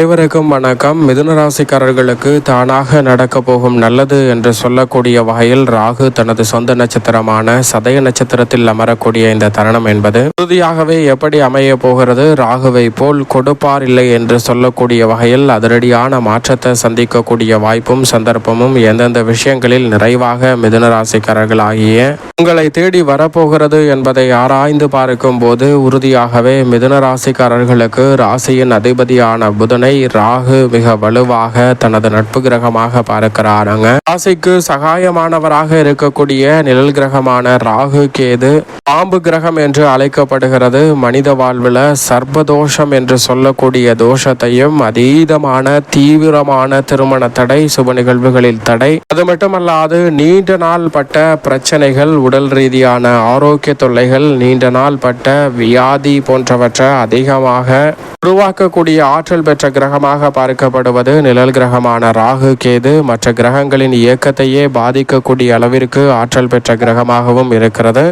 அனைவருக்கும் வணக்கம். மிதுன ராசிக்காரர்களுக்கு தானாக நடக்க போகும் நல்லது என்று சொல்லக்கூடிய வகையில் ராகு தனது சொந்த நட்சத்திரமான சதய நட்சத்திரத்தில் அமரக்கூடிய இந்த தருணம் என்பது உறுதியாகவே எப்படி அமைய போகிறது? ராகுவை போல் கொடுப்பார் இல்லை என்று சொல்லக்கூடிய வகையில் அதிரடியான மாற்றத்தை சந்திக்கக்கூடிய வாய்ப்பும் சந்தர்ப்பமும் எந்தெந்த விஷயங்களில் நிறைவாக மிதுன ராசிக்காரர்கள் ஆகிய உங்களை தேடி வரப்போகிறது என்பதை ஆராய்ந்து பார்க்கும் போது உறுதியாகவே மிதுன ராசிக்காரர்களுக்கு ராசியின் அதிபதியான புதனை ராகு மிக வலுவாக தனது நட்பு கிரகமாக பார்க்கிறாராங்க ராசிக்கு சகாயமானவராக இருக்கக்கூடிய நிழல் கிரகமான ராகு கேது பாம்பு கிரகம் என்று அழைக்கப்படுகிறது. மனித வாழ்வில் சர்ப்பதோஷம் என்று சொல்லக்கூடிய தோஷத்தையும் அதீதமான தீவிரமான திருமண தடை சுப நிகழ்வுகளில் தடை. அது மட்டுமல்லாது நீண்ட நாள் பட்ட பிரச்சனைகள் உடல் ரீதியான ஆரோக்கிய தொல்லைகள் நீண்ட நாள் பட்ட வியாதி போன்றவற்றை அதிகமாக உருவாக்கக்கூடிய ஆற்றல் பெற்ற கிரகமாக பார்க்கப்படுவது நிழல் கிரகமான ராகு கேது மற்ற கிரகங்களின் இயக்கத்தையே பாதிக்கக்கூடிய அளவிற்கு ஆற்றல் பெற்ற கிரகமாகவும் இருக்கிறது.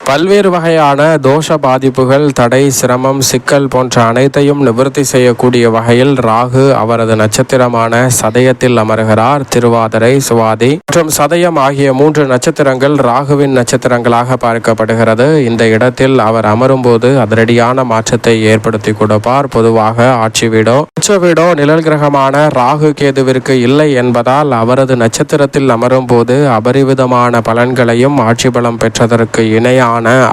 பல்வேறு வகையான தோஷ பாதிப்புகள் தடை சிரமம் சிக்கல் போன்ற அனைத்தையும் நிவர்த்தி செய்யக்கூடிய வகையில் ராகு அவரது நட்சத்திரமான சதயத்தில் அமர்கிறார். திருவாதிரை சுவாதி மற்றும் சதயம் ஆகிய மூன்று நட்சத்திரங்கள் ராகுவின் நட்சத்திரங்களாக பார்க்கப்படுகிறது. இந்த இடத்தில் அவர் அமரும்போது அதிரடியான மாற்றத்தை ஏற்படுத்தி கொடுப்பார். பொதுவாக ஆட்சி வீடோ உச்ச வீடோ நிழல் கிரகமான ராகு கேதுவிற்கு இல்லை என்பதால் அவரது நட்சத்திரத்தில் அமரும் போது அபரிவிதமான பலன்களையும் ஆட்சி பலம் பெற்றதற்கு இணையான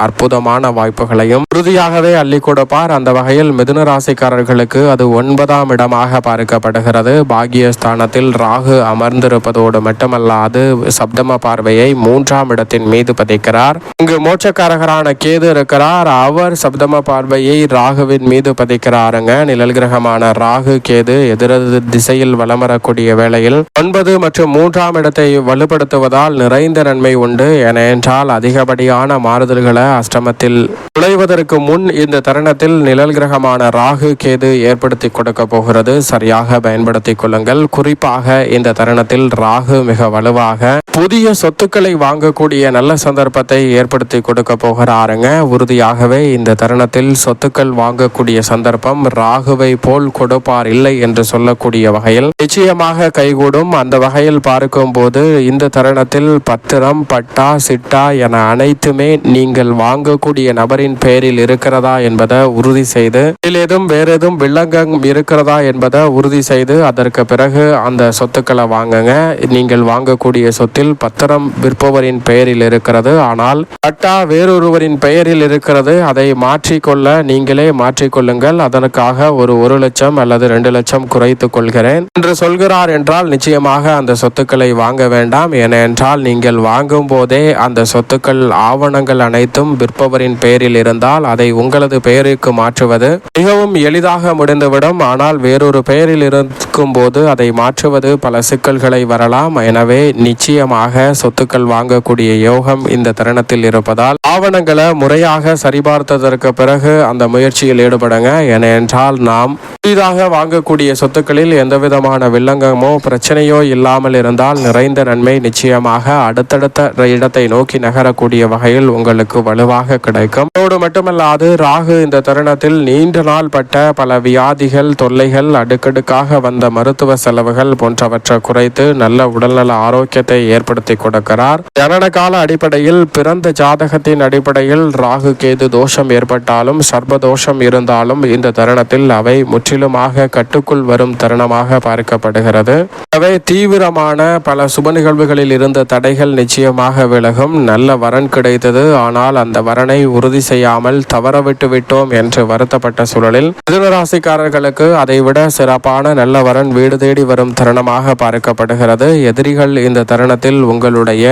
அற்புதமான வாய்ப்புகளையும் உறுதியாகவே அள்ளி கொடுப்பார். அந்த வகையில் மிதுன ராசிக்காரர்களுக்கு அது ஒன்பதாம் இடமாக பார்க்கப்படுகிறது. பாகியஸ்தானத்தில் ராகு அமர்ந்திருப்பதோடு மட்டுமல்லாது சப்தம பார்வையை மூன்றாம் இடத்தின் மீது பதிக்கிறார். இங்கு மோட்சக்காரகரான கேது இருக்கிறார். அவர் சப்தம பார்வையை ராகுவின் மீது பதிக்கிறாருங்க. நிழல் கிரகமான ராகு கேது எதிரது திசையில் வலம் வரக்கூடிய வேளையில் ஒன்பது மற்றும் மூன்றாம் இடத்தை வலுப்படுத்துவதால் நிறைந்த நன்மை உண்டு. ஏனென்றால் அதிகப்படியான மாறு மாறுதல்களை அஷ்டமத்தில் நுழைவதற்கு முன் இந்த தருணத்தில் நிழல் கிரகமான ராகு கேது ஏற்படுத்தி கொடுக்க போகிறது. சரியாக பயன்படுத்திக் கொள்ளுங்கள். குறிப்பாக இந்த தருணத்தில் ராகு மிக வலுவாக புதிய சொத்துக்களை வாங்கக்கூடிய நல்ல சந்தர்ப்பத்தை ஏற்படுத்தி கொடுக்க போகிறாருங்க. உறுதியாகவே இந்த தருணத்தில் சொத்துக்கள் வாங்கக்கூடிய சந்தர்ப்பம் ராகுவை போல் கொடுப்பார் இல்லை என்று சொல்லக்கூடிய வகையில் நிச்சயமாக கைகூடும். அந்த வகையில் பார்க்கும்போது இந்த தருணத்தில் பத்திரம் பட்டா சிட்டா என அனைத்துமே நீங்கள் வாங்கக்கூடிய நபரின் பெயரில் இருக்கிறதா என்பதை உறுதி செய்து இதில் ஏதும் வேற ஏதும் வில்லங்கம் இருக்கிறதா என்பதை உறுதி செய்து அதற்கு பிறகு அந்த சொத்துக்களை வாங்குங்க. நீங்கள் வாங்கக்கூடிய சொத்தில் பத்திரம் விற்பவரின் பெயரில் இருக்கிறது. ஆனால் பட்டா வேறொருவரின் பெயரில் இருக்கிறது. அதை மாற்றிக்கொள்ள நீங்களே மாற்றிக்கொள்ளுங்கள். அதற்காக ஒரு ஒரு லட்சம் அல்லது ரெண்டு லட்சம் குறைத்துக் கொள்கிறேன். என்று சொல்கிறார் என்றால் நிச்சயமாக அந்த சொத்துக்களை வாங்க வேண்டாம். ஏனென்றால் நீங்கள் வாங்கும் போதே அந்த சொத்துக்கள் ஆவணங்கள் அனைத்தும் விற்பவரின் பெயரில் இருந்தால் அதை உங்களது பெயருக்கு மாற்றுவது மிகவும் எளிதாக முடிந்துவிடும். ஆனால் வேறொரு பெயரில் இருக்கும் போது அதை மாற்றுவது பல சிக்கல்களை வரலாம். எனவே நிச்சயமாக சொத்துக்கள் வாங்கக்கூடிய யோகம் இந்த தருணத்தில் இருப்பதால் ஆவணங்களை முறையாக சரிபார்த்ததற்கு பிறகு அந்த முயற்சியில் ஈடுபடுங்க. ஏனென்றால் நாம் புதிதாக வாங்கக்கூடிய சொத்துக்களில் எந்தவிதமான வில்லங்கமோ பிரச்சனையோ இல்லாமல் இருந்தால் நிறைந்த நன்மை நிச்சயமாக அடுத்தடுத்த இடத்தை நோக்கி நகரக்கூடிய வகையில் உங்கள் உங்களுக்கு வலுவாக கிடைக்கும். அதோடு மட்டுமல்லாது ராகு இந்த தருணத்தில் நீண்ட நாள் பட்ட பல வியாதிகள் தொல்லைகள் அடுக்கடுக்காக வந்த மருத்துவ செலவுகள் போன்றவற்றை குறைத்து நல்ல உடல்நல ஆரோக்கியத்தை ஏற்படுத்தி கொடுக்கிறார். ஜனன கால அடிப்படையில் பிறந்த ஜாதகத்தின் அடிப்படையில் ராகு கேது தோஷம் ஏற்பட்டாலும் சர்ப தோஷம் இருந்தாலும் இந்த தருணத்தில் அவை முற்றிலுமாக கட்டுக்குள் வரும் தருணமாக பார்க்கப்படுகிறது. அவை தீவிரமான பல சுப நிகழ்வுகளில் இருந்த தடைகள் நிச்சயமாக விலகும். நல்ல வரன் கிடைத்தது ஆனால் அந்த வரனை உறுதி செய்யாமல் தவறவிட்டு விட்டோம் என்று வருத்தப்பட்ட சூழலில் மிதுனராசிக்காரர்களுக்கு அதைவிட சிறப்பான நல்ல வரன் வீடு தேடி வரும் தருணமாக பார்க்கப்படுகிறது. எதிரிகள் இந்த தருணத்தில் உங்களுடைய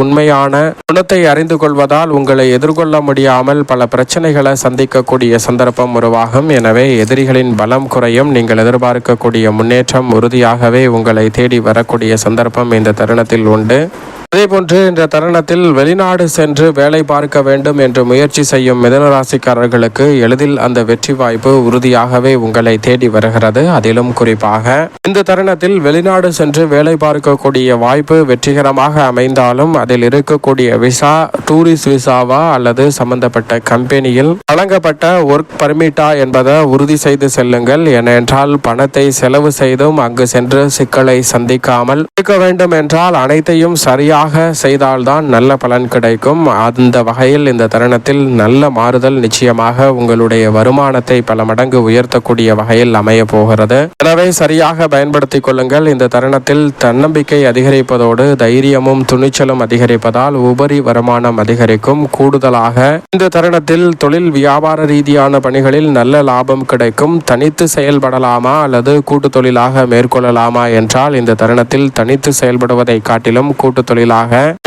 உண்மையான குணத்தை அறிந்து கொள்வதால் உங்களை எதிர்கொள்ள முடியாமல் பல பிரச்சனைகளை சந்திக்கக்கூடிய சந்தர்ப்பம் உருவாகும். எனவே எதிரிகளின் பலம் குறையும். நீங்கள் எதிர்பார்க்கக்கூடிய முன்னேற்றம் உறுதியாகவே உங்களை தேடி வரக்கூடிய சந்தர்ப்பம் இந்த தருணத்தில் உண்டு. அதேபோன்று இந்த தருணத்தில் வெளிநாடு சென்று வேலை பார்க்க வேண்டும் என்று முயற்சி செய்யும் மிதனராசிக்காரர்களுக்கு எளிதில் அந்த வெற்றி வாய்ப்பு உறுதியாகவே உங்களை தேடி வருகிறது. அதிலும் குறிப்பாக இந்த தருணத்தில் வெளிநாடு சென்று வேலை பார்க்கக்கூடிய வாய்ப்பு வெற்றிகரமாக அமைந்தாலும் அதில் இருக்கக்கூடிய விசா டூரிஸ்ட் விசாவா அல்லது சம்பந்தப்பட்ட கம்பெனியில் வழங்கப்பட்ட ஒர்க் பர்மிட்டா என்பதை உறுதி செய்து செல்லுங்கள். ஏனென்றால் பணத்தை செலவு செய்தும் அங்கு சென்று சிக்கலை சந்திக்காமல் இருக்க வேண்டும் என்றால் அனைத்தையும் சரியாக செய்தால்தான் நல்ல பலன் கிடைக்கும். அந்த வகையில் இந்த தருணத்தில் நல்ல மாறுதல் நிச்சயமாக உங்களுடைய வருமானத்தை பல மடங்கு உயர்த்தக்கூடிய வகையில் அமைய போகிறது. எனவே சரியாக பயன்படுத்திக் கொள்ளுங்கள். இந்த தருணத்தில் தன்னம்பிக்கை அதிகரிப்பதோடு தைரியமும் துணிச்சலும் அதிகரிப்பதால் உபரி வருமானம் அதிகரிக்கும். கூடுதலாக இந்த தருணத்தில் தொழில் வியாபார ரீதியான பணிகளில் நல்ல லாபம் கிடைக்கும். தனித்து செயல்படலாமா அல்லது கூட்டு தொழிலாக மேற்கொள்ளலாமா என்றால் இந்த தருணத்தில் தனித்து செயல்படுவதை காட்டிலும் கூட்டு தொழிலாக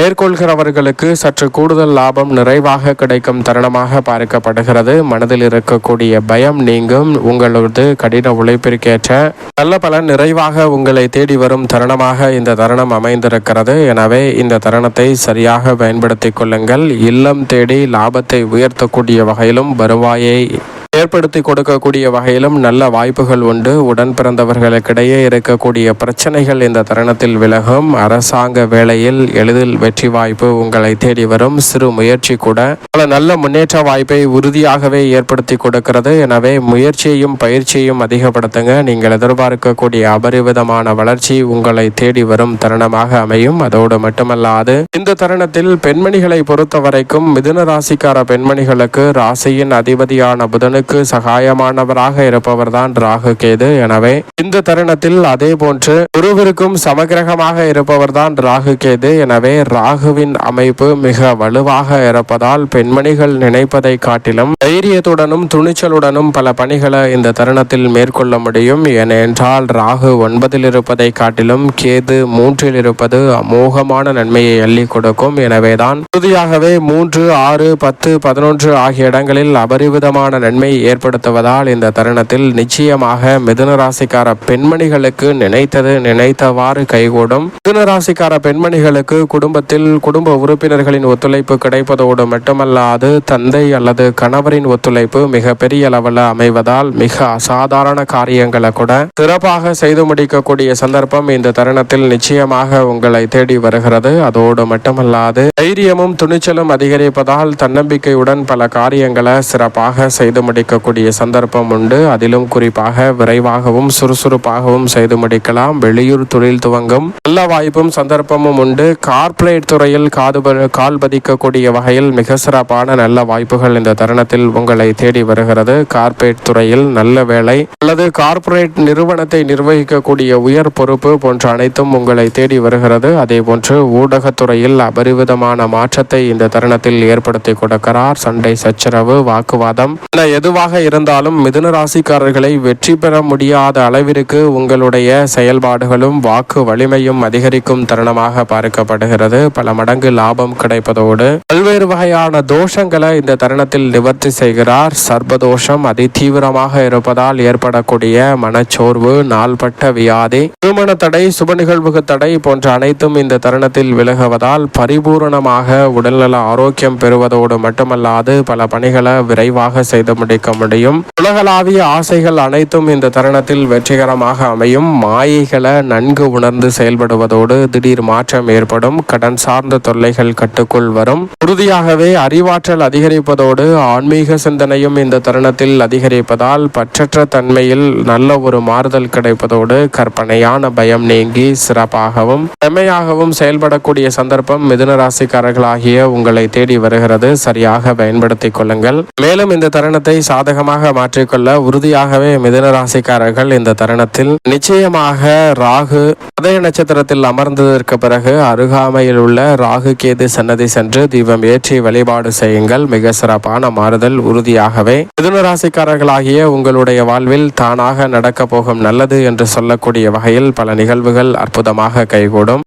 மேற்கொள்கிறவர்களுக்கு சற்று கூடுதல் லாபம் நிறைவாக கிடைக்கும் தருணமாக பார்க்கப்படுகிறது. மனதில் இருக்கக்கூடிய பயம் நீங்கும். உங்களது கடின உழைப்பிற்கேற்ற நல்ல பலன் நிறைவாக உங்களை தேடி வரும் தருணமாக இந்த தருணம் அமைந்திருக்கிறது. எனவே இந்த தருணத்தை சரியாக பயன்படுத்திக் கொள்ளுங்கள். இல்லம் தேடி லாபத்தை உயர்த்தக்கூடிய வகையிலும் வருவாயை ஏற்படுத்தி கொடுக்கக்கூடிய வகையிலும் நல்ல வாய்ப்புகள் உண்டு. உடன் பிறந்தவர்களுக்கிடையே இருக்கக்கூடிய பிரச்சனைகள் இந்த தருணத்தில் விலகும். அரசாங்க வேலையில் எளிதில் வெற்றி வாய்ப்பு உங்களை தேடி வரும். சிறு முயற்சி கூட. பல நல்ல முன்னேற்ற வாய்ப்பை உறுதியாகவே ஏற்படுத்தி கொடுக்கிறது. எனவே முயற்சியையும் பயிற்சியையும் அதிகப்படுத்துங்க. நீங்கள் எதிர்பார்க்கக்கூடிய அபரிவிதமான வளர்ச்சி உங்களை தேடி வரும் தருணமாக அமையும். அதோடு மட்டுமல்லாது இந்த தருணத்தில் பெண்மணிகளை பொறுத்த வரைக்கும் மிதுன ராசிக்கார பெண்மணிகளுக்கு ராசியின் அதிபதியான புதனுக்கு சகாயமானவராக இருப்பவர் தான் ராகு கேது எனவே இந்த தருணத்தில் அதே போன்று குருவிற்கும் சமகிரகமாக இருப்பவர்தான் ராகு கேது எனவே ராகுவின் அமைப்பு மிக வலுவாக இருப்பதால் பெண்மணிகள் நினைப்பதை காட்டிலும் தைரியத்துடனும் துணிச்சலுடனும் பல பணிகளை இந்த தருணத்தில் மேற்கொள்ள முடியும். ஏனென்றால் ராகு ஒன்பதில் இருப்பதை காட்டிலும் கேது மூன்றில் இருப்பது அமோகமான நன்மையை அள்ளி கொடுக்கும். எனவேதான் உறுதியாகவே மூன்று ஆறு பத்து பதினொன்று ஆகிய இடங்களில் அபரிவிதமான நன்மை ஏற்படுத்துவதால் இந்த தருணத்தில் நிச்சயமாக மிதுன ராசிக்கார பெண்மணிகளுக்கு நினைத்தது நினைத்தவாறு கைகூடும். மிதுன ராசிக்கார பெண்மணிகளுக்கு குடும்பத்தில் குடும்ப உறுப்பினர்களின் ஒத்துழைப்பு கிடைப்பதோடு மட்டுமல்லாது தந்தை அல்லது கணவரின் ஒத்துழைப்பு மிக பெரிய அளவில் அமைவதால் மிக அசாதாரண காரியங்களை கூட சிறப்பாக செய்து முடிக்கக்கூடிய சந்தர்ப்பம் இந்த தருணத்தில் நிச்சயமாக உங்களை தேடி வருகிறது. அதோடு மட்டுமல்லாது தைரியமும் துணிச்சலும் அதிகரிப்பதால் தன்னம்பிக்கையுடன் பல காரியங்களை சிறப்பாக செய்து முடிக்கக்கூடிய சந்தர்ப்பம் உண்டு. அதிலும் குறிப்பாக விரைவாகவும் சுறுசுறுப்பாகவும் செய்து முடிக்கலாம். வெளியூர் தொழில் துவங்கும் நல்ல வாய்ப்பும் சந்தர்ப்பமும் உண்டு. கார்ப்பரேட் துறையில் காது கால் பதிக்கக்கூடிய வகையில் மிக சிறப்பான நல்ல வாய்ப்புகள் இந்த தருணத்தில் உங்களை தேடி வருகிறது. கார்ப்பரேட் துறையில் நல்ல வேலை அல்லது கார்ப்பரேட் நிறுவனத்தை நிர்வகிக்கக்கூடிய உயர் பொறுப்பு போன்ற அனைத்தும் உங்களை தேடி வருகிறது. அதே போன்று ஊடகத்துறையில் அபரிவிதமான மாற்றத்தை இந்த தருணத்தில் ஏற்படுத்தி கொடுக்கிறார். சண்டை சச்சரவு வாக்குவாதம் என எதுவாக இருந்தாலும் மிதுன ராசிக்காரர்களை வெற்றி பெற முடியாத அளவிற்கு உங்களுடைய செயல்பாடுகளும் வாக்கு வலிமையும் அதிகரிக்கும் தருணமாக பார்க்கப்படுகிறது. பல மடங்கு லாபம் கிடைப்பதோடு பல்வேறு வகையான தோஷங்களை இந்த தருணத்தில் நிவர்த்தி செய்கிறார். சர்பதோஷம் அதி தீவிரமாக இருப்பதால் ஏற்படக்கூடிய மனச்சோர்வு நாள்பட்ட வியாதி திருமண தடை சுப நிகழ்வுகள் தடை போன்ற அனைத்தும் இந்த தருணத்தில் விலகுவதால் பரிபூரணமாக உடல்நல ஆரோக்கியம் பெறுவதோடு மட்டுமல்லாது பல பணிகளை விரைவாக செய்து முடிக்க முடியும். உலகளாவிய ஆசைகள் அனைத்தும் இந்த தருணத்தில் வெற்றிகரமாக அமையும். மாயைகளை நன்கு உணர்ந்து செயல்படுவதோடு திடீர் மாற்றம் ஏற்படும். கடன் சார்ந்த தொல்லைகள் கட்டுக்குள் வரும். உறுதியாகவே அறிவாற்றல் அதிகரிப்பதோடு ஆன்மீக சிந்தனையும் இந்த தருணத்தில் அதிகரிப்பதால் பற்றற்ற தன்மையில் நல்ல ஒரு மாறுதல் கிடைப்பதோடு கற்பனையான பயம் நீங்கி சிறப்பாகவும் செம்மையாகவும் செயல்படக்கூடிய சந்தர்ப்பம் மிதுனராசிக்காரர்களாகிய உங்களை தேடி வருகிறது. சரியாக பயன்படுத்திக் கொள்ளுங்கள். மேலும் இந்த தருணத்தை சாதகமாக மாற்றிக்கொள்ள உறுதியாகவே மிதுன ராசிக்காரர்கள் இந்த தருணத்தில் நிச்சயமாக ராகு உதய நட்சத்திரத்தில் அமர்ந்ததற்கு பிறகு அருகாமையில் உள்ள ராகு கேது சன்னதி சென்று தீபம் ஏற்றி வழிபாடு செய்யுங்கள். மிக சிறப்பான மாறுதல். உறுதியாகவே மிதுன ராசிக்காரர்களாகிய உங்களுடைய வாழ்வில் தானாக நடக்க போகும் நல்லது என்று சொல்லக்கூடிய வகையில் பல நிகழ்வுகள் அற்புதமாக கைகூடும்.